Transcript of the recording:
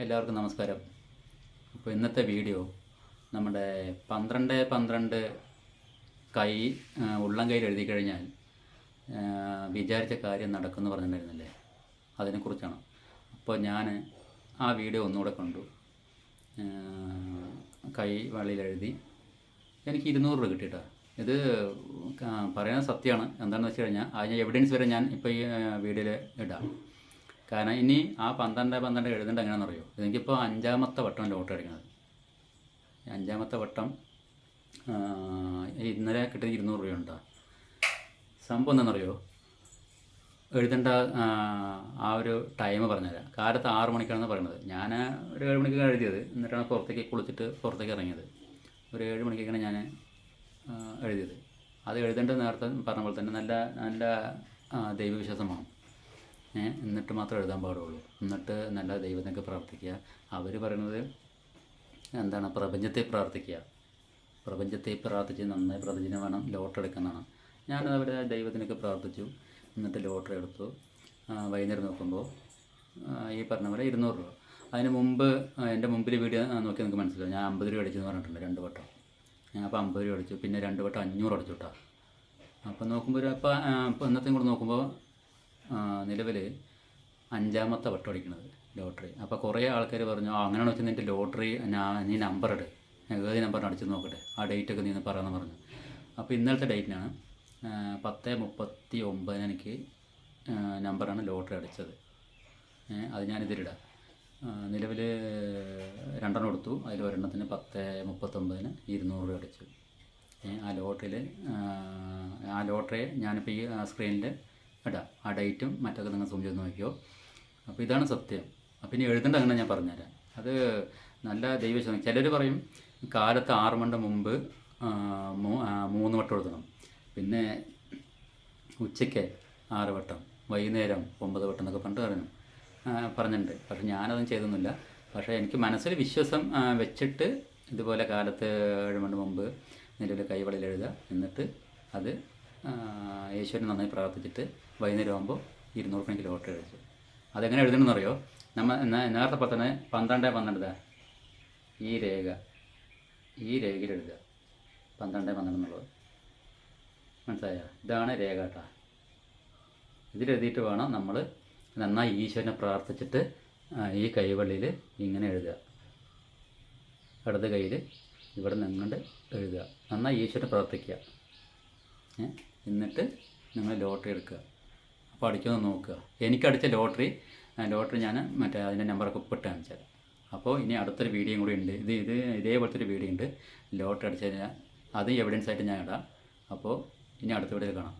എല്ലാവർക്കും നമസ്കാരം. അപ്പോൾ ഇന്നത്തെ വീഡിയോ നമ്മുടെ പന്ത്രണ്ട് പന്ത്രണ്ട് കൈ ഉള്ളം കയ്യിൽ എഴുതി കഴിഞ്ഞാൽ വിചാരിച്ച കാര്യം നടക്കുമെന്ന് പറഞ്ഞിട്ടുണ്ടായിരുന്നില്ലേ? അതിനെക്കുറിച്ചാണ്. അപ്പോൾ ഞാൻ ആ വീഡിയോ ഒന്നുകൂടെ കണ്ടു. കൈ വള്ളിയിൽ എഴുതി. എനിക്ക് ഇരുന്നൂറ് രൂപ കിട്ടിയിട്ടാ. ഇത് പറയുന്നത് സത്യമാണ്. എന്താണെന്ന് വെച്ച് കഴിഞ്ഞാൽ അതിന് എവിഡൻസ് വരെ ഞാൻ ഇപ്പോൾ ഈ വീഡിയോയിൽ ഇടാം. കാരണം ഇനി ആ പന്ത്രണ്ട് പന്ത്രണ്ട് എഴുതേണ്ട എങ്ങനെയാണെന്ന് അറിയോ എനിക്കിപ്പോൾ അഞ്ചാമത്തെ വട്ടം ലോട്ടറി അടിക്കുന്നത് എടുക്കുന്നത് അഞ്ചാമത്തെ വട്ടം ഇന്നലെ കിട്ടിയത് ഇരുന്നൂറ് രൂപയുണ്ടോ. സംഭവം എന്താണെന്നറിയോ? എഴുതേണ്ട ആ, ഒരു ടൈം പറഞ്ഞുതരാം. കാലത്ത് ആറ് മണിക്കാണെന്ന് പറയുന്നത് ഞാൻ ഒരു ഏഴ് മണിക്കാണ് എഴുതിയത്. എന്നിട്ടാണ് പുറത്തേക്ക് കുളിച്ചിട്ട് പുറത്തേക്ക് ഇറങ്ങിയത്. ഒരു ഏഴ് മണിക്കൊക്കെയാണ് ഞാൻ എഴുതിയത്. അത് എഴുതേണ്ടത് നേരത്തെ പറഞ്ഞ പോലെ തന്നെ നല്ല നല്ല ആ, ദൈവവിശ്വാസം വേണം ഏ, എന്നിട്ട് മാത്രം എഴുതാൻ പാടുള്ളൂ. എന്നിട്ട് നല്ല ദൈവത്തിനൊക്കെ പ്രാർത്ഥിക്കുക. അവർ പറയുന്നത് എന്താണ്? പ്രപഞ്ചത്തെ പ്രാർത്ഥിക്കുക. പ്രപഞ്ചത്തെ പ്രാർത്ഥിച്ച് നന്നായി പ്രതിദിനം വേണം ലോട്ടറി എടുക്കുന്നതാണ് ഞാൻ അവരെ ദൈവത്തിനൊക്കെ പ്രാർത്ഥിച്ചു. എന്നിട്ട് ലോട്ടറി എടുത്തു. വൈകുന്നേരം നോക്കുമ്പോൾ ഈ പറഞ്ഞ പോലെ ഇരുന്നൂറ് രൂപ. അതിന് മുമ്പ് എന്റെ മുമ്പിൽ വീഡിയോ നോക്കി നിങ്ങൾക്ക് മനസ്സിലാവും. ഞാൻ അമ്പത് രൂപ അടിച്ചെന്ന് പറഞ്ഞിട്ടുണ്ട് രണ്ട് വട്ടം. ഞാൻ അപ്പോൾ അമ്പത് രൂപ അടിച്ചു. പിന്നെ രണ്ട് വട്ടം അഞ്ഞൂറ് അടിച്ചു കേട്ടോ അപ്പോൾ നോക്കുമ്പോൾ അപ്പോൾ ഇന്നത്തെയും കൂടെ നോക്കുമ്പോൾ നിലവിൽ അഞ്ചാമത്തെ വട്ടം അടിക്കണത് ലോട്ടറി. അപ്പോൾ കുറേ ആൾക്കാർ പറഞ്ഞു ആ അങ്ങനെ വെച്ചാൽ നിന്റെ ലോട്ടറി നീ നമ്പർ ഇട്. ഏത് നമ്പറിന് അടിച്ചു നോക്കട്ടെ. ആ ഡേറ്റൊക്കെ നീ പറയാമെന്ന് പറഞ്ഞു. അപ്പോൾ ഇന്നലത്തെ ഡേറ്റിനാണ് പത്ത് മുപ്പത്തി ഒമ്പതിന് എനിക്ക് നമ്പറാണ് ലോട്ടറി അടിച്ചത്. അത് ഞാനിതിലിടാം നിലവിൽ രണ്ടെണ്ണം എടുത്തു. അതിൽ ഒരെണ്ണത്തിന് പത്ത് മുപ്പത്തൊമ്പതിന് ഇരുന്നൂറ് രൂപ അടിച്ചു. ആ ലോട്ടറിയിൽ ആ ലോട്ടറി ഞാനിപ്പോൾ ഈ സ്ക്രീനിൽ ഇടാം ആ ഡേറ്റും മറ്റൊക്കെ നിങ്ങൾ സൂം ചെയ്ത് നോക്കിയോ അപ്പോൾ ഇതാണ് സത്യം. അപ്പോൾ ഇനി എഴുതേണ്ട അങ്ങനെ ഞാൻ പറഞ്ഞുതരാം. അത് നല്ല ദൈവശം ചിലർ പറയും കാലത്ത് ആറ് മണിന്റെ മുമ്പ് മൂന്ന് വട്ടം എഴുതണം. പിന്നെ ഉച്ചയ്ക്ക് ആറ് വട്ടം വൈകുന്നേരം ഒമ്പത് വട്ടം എന്നൊക്കെ പണ്ട് പറഞ്ഞു. പറഞ്ഞിട്ടുണ്ട്. പക്ഷെ ഞാനതൊന്നും ചെയ്തൊന്നുമില്ല. പക്ഷേ എനിക്ക് മനസ്സിൽ വിശ്വാസം വെച്ചിട്ട് ഇതുപോലെ കാലത്ത് ഏഴ് മണി മുമ്പ് നിലവിൽ കൈവളിയിൽ എഴുതുക. എന്നിട്ട് അത് യേശുവിനെ നന്നായി പ്രാർത്ഥിച്ചിട്ട് വൈകുന്നേരം ആകുമ്പോൾ ഇരുന്നൂറ് കണക്കിൽ ലോട്ടറി എഴുതി അതെങ്ങനെ എഴുതണമെന്ന് അറിയോ നമ്മൾ നേരത്തെ പത്തന്നെ തന്നെ പന്ത്രണ്ട്. പന്ത്രണ്ട് ഈ രേഖ. ഈ രേഖയിൽ എഴുതുക. പന്ത്രണ്ട് പന്ത്രണ്ട് എന്നുള്ളത്. മനസ്സിലായോ? ഇതാണ് രേഖ കേട്ടോ. ഇതിലെഴുതിയിട്ട് വേണം നമ്മൾ നന്നായി ഈശ്വരനെ പ്രാർത്ഥിച്ചിട്ട് ഈ കൈവള്ളിയിൽ ഇങ്ങനെ എഴുതുക. ഇടത് കയ്യിൽ ഇവിടെ നിന്നുകൊണ്ട് എഴുതുക. നന്നായി ഈശ്വരനെ പ്രാർത്ഥിക്കുക. ഏ? എന്നിട്ട് നിങ്ങൾ ലോട്ടറി എടുക്കുക. അപ്പോൾ അടിക്കുമെന്ന് നോക്കുക. എനിക്കടിച്ച ലോട്ടറി ലോട്ടറി ഞാൻ മറ്റേ അതിന്റെ നമ്പറൊക്കെ ഉപ്പിട്ട് കാണിച്ചാൽ അപ്പോൾ ഇനി അടുത്തൊരു വീഡിയോ കൂടി ഉണ്ട്. ഇത് ഇത് ഇതേപോലത്തെ ഒരു വീഡിയോ ഉണ്ട്. ലോട്ടറി അടിച്ചതിന് അത് എവിഡൻസ് ആയിട്ട് ഞാൻ ഇടാം. അപ്പോൾ ഇനി അടുത്ത വീഡിയോ കാണാം.